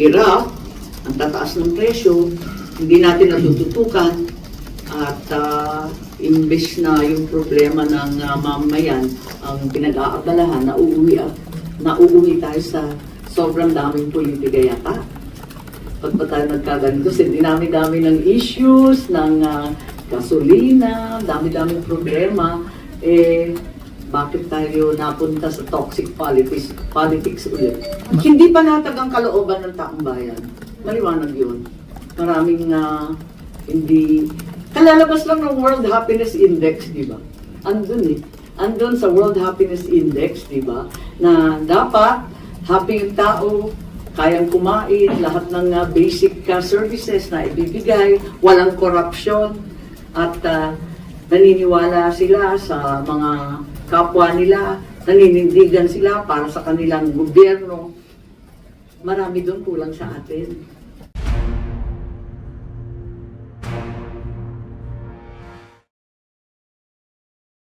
hirap, ang tataas ng presyo, hindi natin natututukan, at uh, imbes na yung problema ng uh, mamayan ang pinag-aabalahan, nauuwi, at nauuwi tayo sa sobrang daming politika yata. Pag pa tayo nagkaganito, dinami-dami ng issues, ng uh, gasolina, dami-daming problema, eh, bakit tayo napunta sa toxic politics, politics ulit? Hindi pa natag ang kalooban ng taong bayan. Maliwanag yun. Maraming ah, hindi... Kalalabas lang ng World Happiness Index, di ba? Andun eh. Andun sa World Happiness Index, di ba? Na dapat happy yung tao, kayang kumain, lahat ng ah, basic ah, services na ibibigay, walang corruption, at ah, naniniwala sila sa mga kapwa nila, naninindigan sila para sa kanilang gobyerno. Marami doon kulang sa atin.